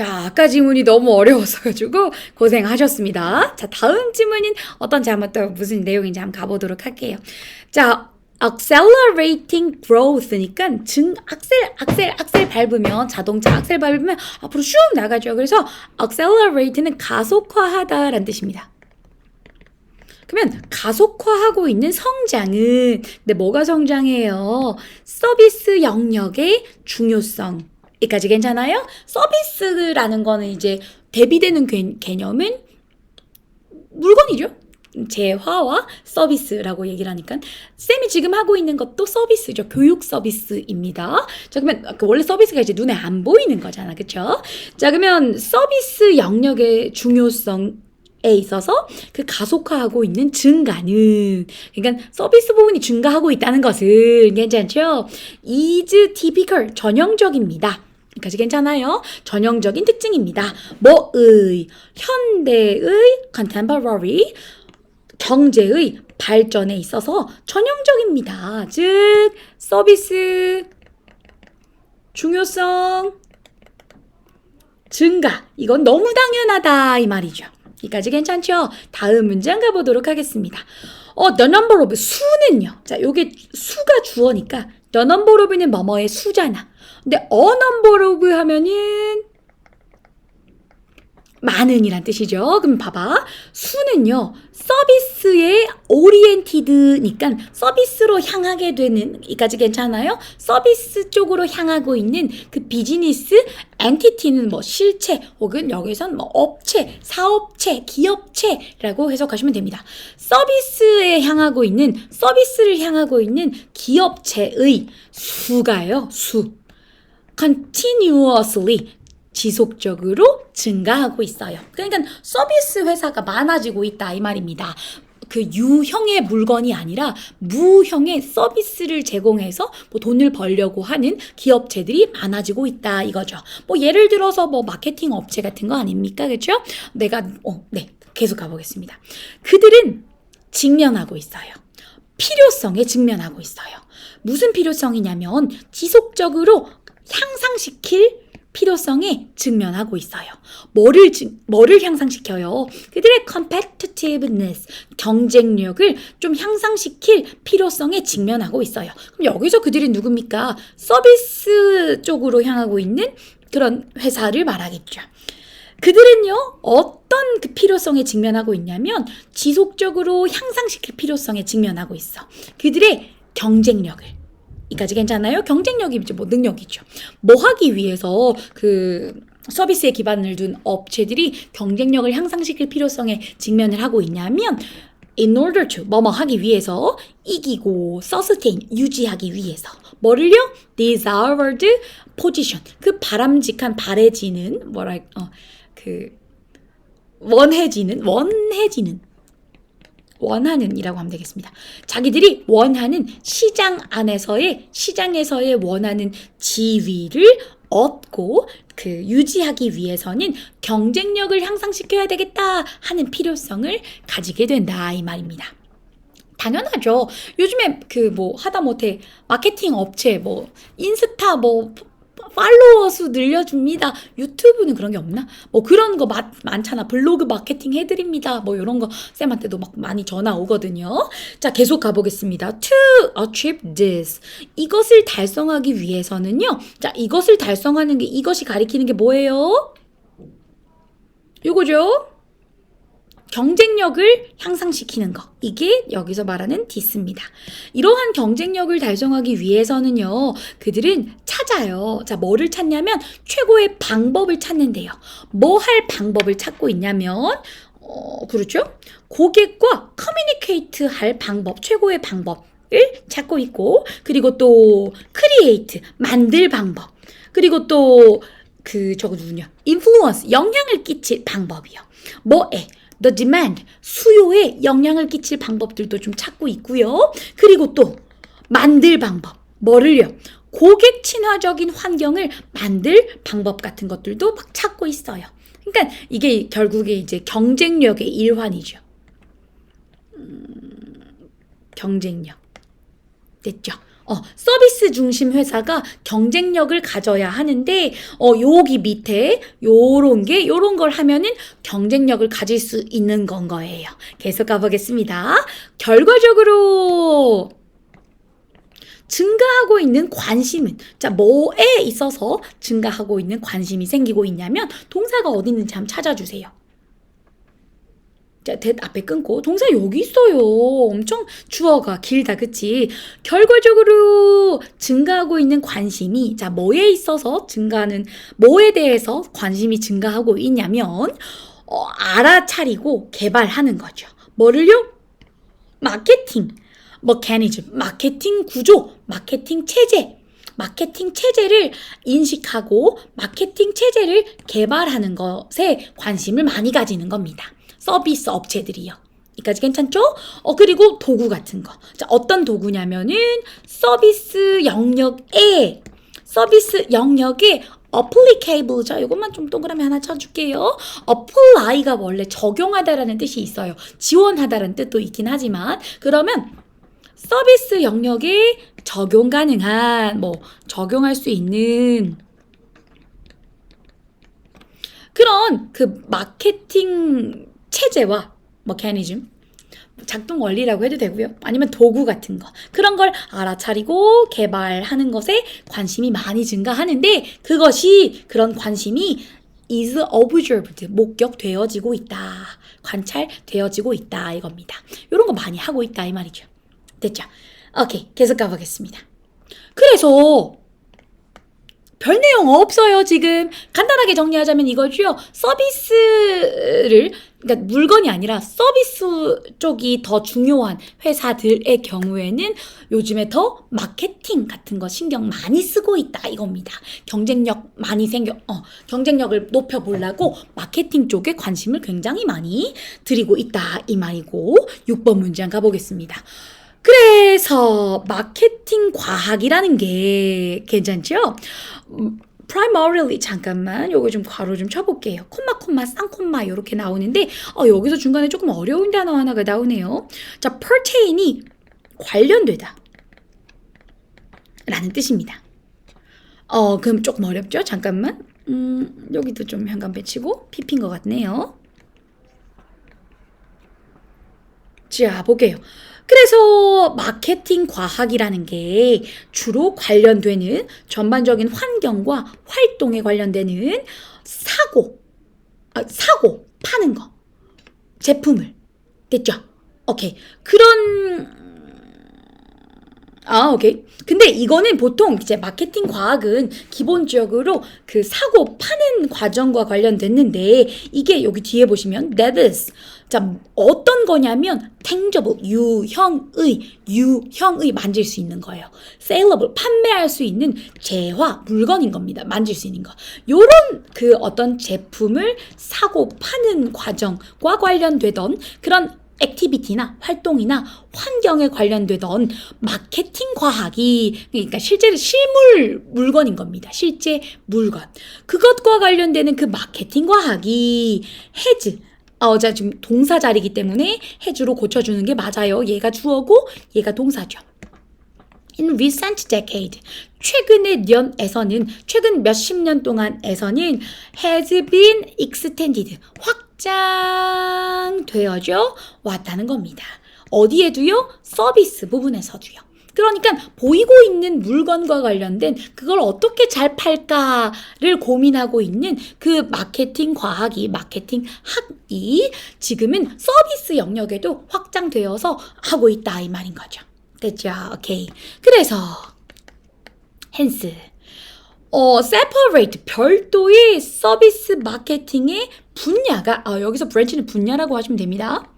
자, 아까 지문이 너무 어려웠어가지고 고생하셨습니다. 자, 다음 지문인 어떤지 한번 또 무슨 내용인지 한번 가보도록 할게요. 자, accelerating growth니까 증 악셀 악셀 악셀 밟으면 자동차 악셀 밟으면 앞으로 슉 나가죠. 그래서 accelerate는 가속화하다라는 뜻입니다. 그러면 가속화하고 있는 성장은 근데 뭐가 성장해요? 서비스 영역의 중요성. 여기까지 괜찮아요? 서비스라는 거는 이제 대비되는 개, 개념은 물건이죠. 재화와 서비스라고 얘기를 하니까 쌤이 지금 하고 있는 것도 서비스죠. 교육 서비스입니다. 자 그러면 그 원래 서비스가 이제 눈에 안 보이는 거잖아. 그쵸? 자 그러면 서비스 영역의 중요성 에 있어서 그 가속화하고 있는 증가는 그러니까 서비스 부분이 증가하고 있다는 것은 괜찮죠? is typical 전형적입니다. 여기까지 괜찮아요? 전형적인 특징입니다. 뭐의 현대의 contemporary 경제의 발전에 있어서 전형적입니다. 즉 서비스 중요성 증가 이건 너무 당연하다 이 말이죠. 여기까지 괜찮죠? 다음 문장 가보도록 하겠습니다. 어, the number of 수는요. 자, 요게 수가 주어니까 number of는 뭐뭐의 수잖아. 근데 number of 하면은 많은이란 뜻이죠. 그럼 봐봐. 수는요, 서비스에 오리엔티드니까 서비스로 향하게 되는, 이까지 괜찮아요? 서비스 쪽으로 향하고 있는 그 비즈니스 엔티티는 뭐 실체 혹은 여기선 뭐 업체, 사업체, 기업체라고 해석하시면 됩니다. 서비스에 향하고 있는, 서비스를 향하고 있는 기업체의 수가요, 수. continuously 지속적으로 증가하고 있어요. 그러니까 서비스 회사가 많아지고 있다 이 말입니다. 그 유형의 물건이 아니라 무형의 서비스를 제공해서 뭐 돈을 벌려고 하는 기업체들이 많아지고 있다 이거죠. 뭐 예를 들어서 뭐 마케팅 업체 같은 거 아닙니까? 그렇죠? 내가 어, 네. 계속 가보겠습니다. 그들은 직면하고 있어요. 필요성에 직면하고 있어요. 무슨 필요성이냐면 지속적으로 향상시킬 필요성에 직면하고 있어요. 뭐를 뭐를 향상시켜요? 그들의 competitiveness 경쟁력을 좀 향상시킬 필요성에 직면하고 있어요. 그럼 여기서 그들이 누굽니까? 서비스 쪽으로 향하고 있는 그런 회사를 말하겠죠. 그들은요, 어떤 그 필요성에 직면하고 있냐면, 지속적으로 향상시킬 필요성에 직면하고 있어. 그들의 경쟁력을. 이까지 괜찮아요? 경쟁력이 이제 뭐 능력이죠. 뭐 하기 위해서 그 서비스에 기반을 둔 업체들이 경쟁력을 향상시킬 필요성에 직면을 하고 있냐면 in order to 뭐뭐 하기 위해서 이기고 sustain 유지하기 위해서 뭐를요? desired position 그 바람직한 바래지는 뭐랄 어그 원해지는 원해지는 원하는이라고 하면 되겠습니다. 자기들이 원하는 시장 안에서의 시장에서의 원하는 지위를 얻고 그 유지하기 위해서는 경쟁력을 향상시켜야 되겠다 하는 필요성을 가지게 된다 이 말입니다. 당연하죠. 요즘에 그 뭐 하다 못해 마케팅 업체 뭐 인스타 뭐 팔로워 수 늘려줍니다. 유튜브는 그런 게 없나? 뭐 그런 거 많, 많잖아. 블로그 마케팅 해드립니다. 뭐 이런 거 쌤한테도 막 많이 전화 오거든요. 자, 계속 가보겠습니다. To achieve this. 이것을 달성하기 위해서는요. 자, 이것을 달성하는 게, 이것이 가리키는 게 뭐예요? 요거죠? 경쟁력을 향상시키는 거. 이게 여기서 말하는 디스입니다. 이러한 경쟁력을 달성하기 위해서는요, 그들은 찾아요. 자, 뭐를 찾냐면, 최고의 방법을 찾는데요. 뭐 할 방법을 찾고 있냐면, 어, 그렇죠? 고객과 커뮤니케이트 할 방법, 최고의 방법 을 찾고 있고, 그리고 또, 크리에이트, 만들 방법. 그리고 또, 그, 저거 누구냐? 인플루언스, 영향을 끼칠 방법이요. 뭐에? The demand, 수요에 영향을 끼칠 방법들도 좀 찾고 있고요. 그리고 또 만들 방법, 뭐를요? 고객 친화적인 환경을 만들 방법 같은 것들도 막 찾고 있어요. 그러니까 이게 결국에 이제 경쟁력의 일환이죠. 음, 경쟁력. 됐죠? 어, 서비스 중심 회사가 경쟁력을 가져야 하는데, 어, 여기 밑에 요런 게, 요런 걸 하면은 경쟁력을 가질 수 있는 건 거예요. 계속 가보겠습니다. 결과적으로, 증가하고 있는 관심은, 자, 뭐에 있어서 증가하고 있는 관심이 생기고 있냐면, 동사가 어디 있는지 한번 찾아주세요. 자, 대 앞에 끊고 동사 여기 있어요. 엄청 주어가 길다, 그치? 결과적으로 증가하고 있는 관심이 자 뭐에 있어서 증가하는 뭐에 대해서 관심이 증가하고 있냐면 어, 알아차리고 개발하는 거죠. 뭐를요? 마케팅, 머캐니즘, 마케팅 구조, 마케팅 체제. 마케팅 체제를 인식하고 마케팅 체제를 개발하는 것에 관심을 많이 가지는 겁니다. 서비스 업체들이요. 여기까지 괜찮죠? 어, 그리고 도구 같은 거. 자, 어떤 도구냐면은 서비스 영역에, 서비스 영역에 applicable. 자, 이것만 좀 동그라미 하나 쳐줄게요. apply가 원래 적용하다라는 뜻이 있어요. 지원하다라는 뜻도 있긴 하지만, 그러면 서비스 영역에 적용 가능한, 뭐, 적용할 수 있는 그런 그 마케팅 체제와 머캐니즘 작동 원리라고 해도 되고요. 아니면 도구 같은 거. 그런 걸 알아차리고 개발하는 것에 관심이 많이 증가하는데 그것이 그런 관심이 is observed 목격되어지고 있다. 관찰되어지고 있다 이겁니다. 이런 거 많이 하고 있다 이 말이죠. 됐죠? 오케이. 계속 가보겠습니다. 그래서 별 내용 없어요, 지금. 간단하게 정리하자면 이거죠. 서비스를, 그러니까 물건이 아니라 서비스 쪽이 더 중요한 회사들의 경우에는 요즘에 더 마케팅 같은 거 신경 많이 쓰고 있다, 이겁니다. 경쟁력 많이 생겨, 어, 경쟁력을 높여 보려고 마케팅 쪽에 관심을 굉장히 많이 들이고 있다, 이 말이고. 6번 문장 가보겠습니다. 그래서 마케팅 과학이라는 게 괜찮죠? 음, primarily 잠깐만 요거 좀 괄호 좀 쳐볼게요. 콤마 콤마 쌍콤마 이렇게 나오는데 어, 여기서 중간에 조금 어려운 단어 하나가 나오네요. 자, pertain이 관련되다 라는 뜻입니다. 어, 그럼 조금 어렵죠? 잠깐만. 음, 여기도 좀 현관 배치고 핍인 것 같네요. 자, 볼게요. 그래서 마케팅 과학이라는 게 주로 관련되는 전반적인 환경과 활동에 관련되는 사고, 아, 사고, 파는 거, 제품을. 됐죠? 오케이. 그런, 아, 오케이. 근데 이거는 보통 이제 마케팅 과학은 기본적으로 그 사고 파는 과정과 관련됐는데 이게 여기 뒤에 보시면 that is 자, 어떤 거냐면 tangible 유형의 유형의 만질 수 있는 거예요. saleable 판매할 수 있는 재화 물건인 겁니다. 만질 수 있는 거. 요런 그 어떤 제품을 사고 파는 과정과 관련되던 그런 액티비티나 활동이나 환경에 관련되던 마케팅 과학이 그러니까 실제로 실물 물건인 겁니다. 실제 물건. 그것과 관련되는 그 마케팅 과학이 헤즈 어, 자, 지금 동사 자리이기 때문에 해주로 고쳐주는 게 맞아요. 얘가 주어고 얘가 동사죠. In recent decade, 최근의 년에서는 최근 몇십 년 동안에서는 has been extended 확장되어져 왔다는 겁니다. 어디에도요? 서비스 부분에서도요. 그러니까 보이고 있는 물건과 관련된 그걸 어떻게 잘 팔까를 고민하고 있는 그 마케팅 과학이 마케팅 학이 지금은 서비스 영역에도 확장되어서 하고 있다 이 말인 거죠. 됐죠? 오케이. 그래서 헨스 어, separate 별도의 서비스 마케팅의 분야가 아, 여기서 브랜치는 분야라고 하시면 됩니다.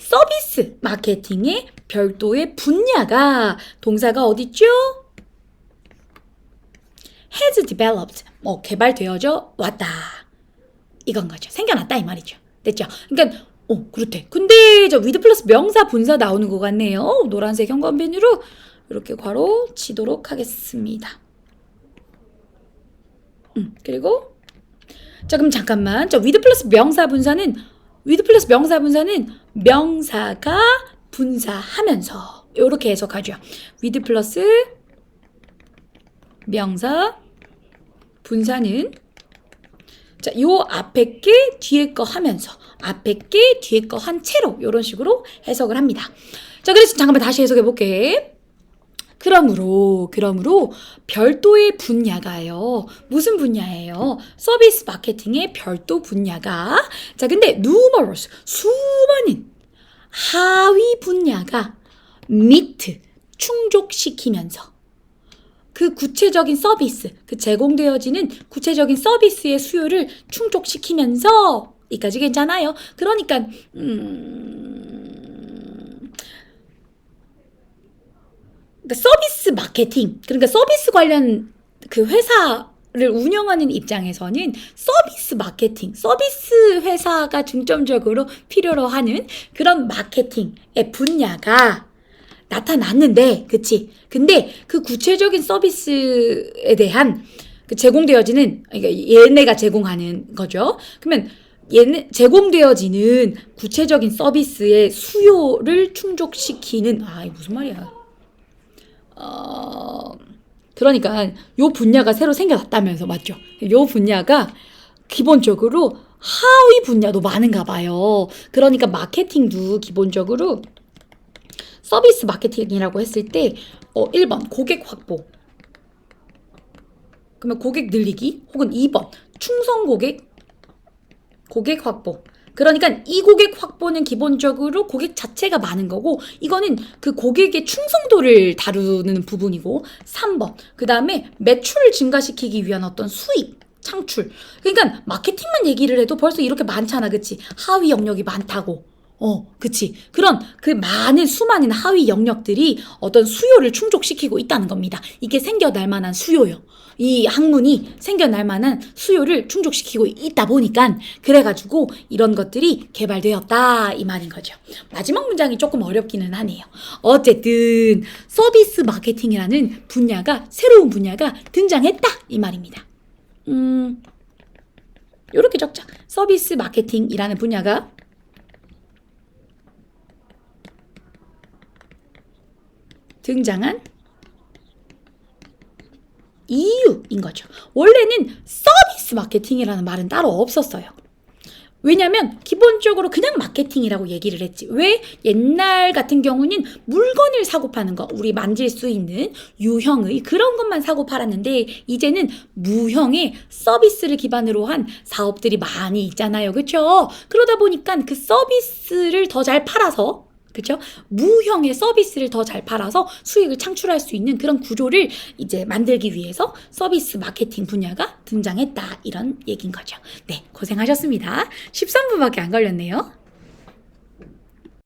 서비스 마케팅의 별도의 분야가 동사가 어딨죠? has developed. 뭐 개발되어져 왔다. 이건 거죠. 생겨났다 이 말이죠. 됐죠? 그러니까 어 그렇대. 근데 저 with 플러스 명사 분사 나오는 것 같네요. 노란색 현관펜으로 이렇게 괄호 치도록 하겠습니다. 음 그리고 자 그럼 잠깐만. 저 with 플러스 명사 분사는 with 플러스 명사 분사는 명사가 분사하면서 요렇게 해석하죠. with 플러스 명사 분사는 자, 요 앞에 게 뒤에 거 하면서 앞에 게 뒤에 거 한 채로 요런 식으로 해석을 합니다. 자, 그래서 잠깐만 다시 해석해 볼게. 그러므로 그러므로 별도의 분야가요. 무슨 분야예요? 서비스 마케팅의 별도 분야가 자, 근데 numerous 수많은 하위 분야가 meet 충족시키면서 그 구체적인 서비스, 그 제공되어지는 구체적인 서비스의 수요를 충족시키면서 이까지 괜찮아요. 그러니까 음, 그러니까 서비스 마케팅, 그러니까 서비스 관련 그 회사 를 운영하는 입장에서는 서비스 마케팅, 서비스 회사가 중점적으로 필요로 하는 그런 마케팅의 분야가 나타났는데, 그치? 근데 그 구체적인 서비스에 대한 그 제공되어지는, 그러니까 얘네가 제공하는 거죠. 그러면 얘네, 제공되어지는 구체적인 서비스의 수요를 충족시키는, 아, 무슨 말이야. 어, 그러니까 요 분야가 새로 생겨났다면서, 맞죠? 요 분야가 기본적으로 하위 분야도 많은가 봐요. 그러니까 마케팅도 기본적으로 서비스 마케팅이라고 했을 때 어, 1번 고객 확보 그러면 고객 늘리기 혹은 2번 충성 고객 고객 확보 그러니까 이 고객 확보는 기본적으로 고객 자체가 많은 거고 이거는 그 고객의 충성도를 다루는 부분이고 3번. 그 다음에 매출을 증가시키기 위한 어떤 수입 창출. 그러니까 마케팅만 얘기를 해도 벌써 이렇게 많잖아 그치? 하위 영역이 많다고 어, 그치. 그런 그 많은 수많은 하위 영역들이 어떤 수요를 충족시키고 있다는 겁니다. 이게 생겨날 만한 수요요. 이 학문이 생겨날 만한 수요를 충족시키고 있다 보니까 그래가지고 이런 것들이 개발되었다 이 말인 거죠. 마지막 문장이 조금 어렵기는 하네요. 어쨌든 서비스 마케팅이라는 분야가 새로운 분야가 등장했다 이 말입니다. 음, 요렇게 적자. 서비스 마케팅이라는 분야가 등장한 이유인 거죠. 원래는 서비스 마케팅이라는 말은 따로 없었어요. 왜냐면 기본적으로 그냥 마케팅이라고 얘기를 했지. 왜? 옛날 같은 경우는 물건을 사고 파는 거, 우리 만질 수 있는 유형의 그런 것만 사고 팔았는데 이제는 무형의 서비스를 기반으로 한 사업들이 많이 있잖아요. 그렇죠? 그러다 보니까 그 서비스를 더 잘 팔아서 그죠? 무형의 서비스를 더 잘 팔아서 수익을 창출할 수 있는 그런 구조를 이제 만들기 위해서 서비스 마케팅 분야가 등장했다. 이런 얘기인 거죠. 네, 고생하셨습니다. 13분밖에 안 걸렸네요.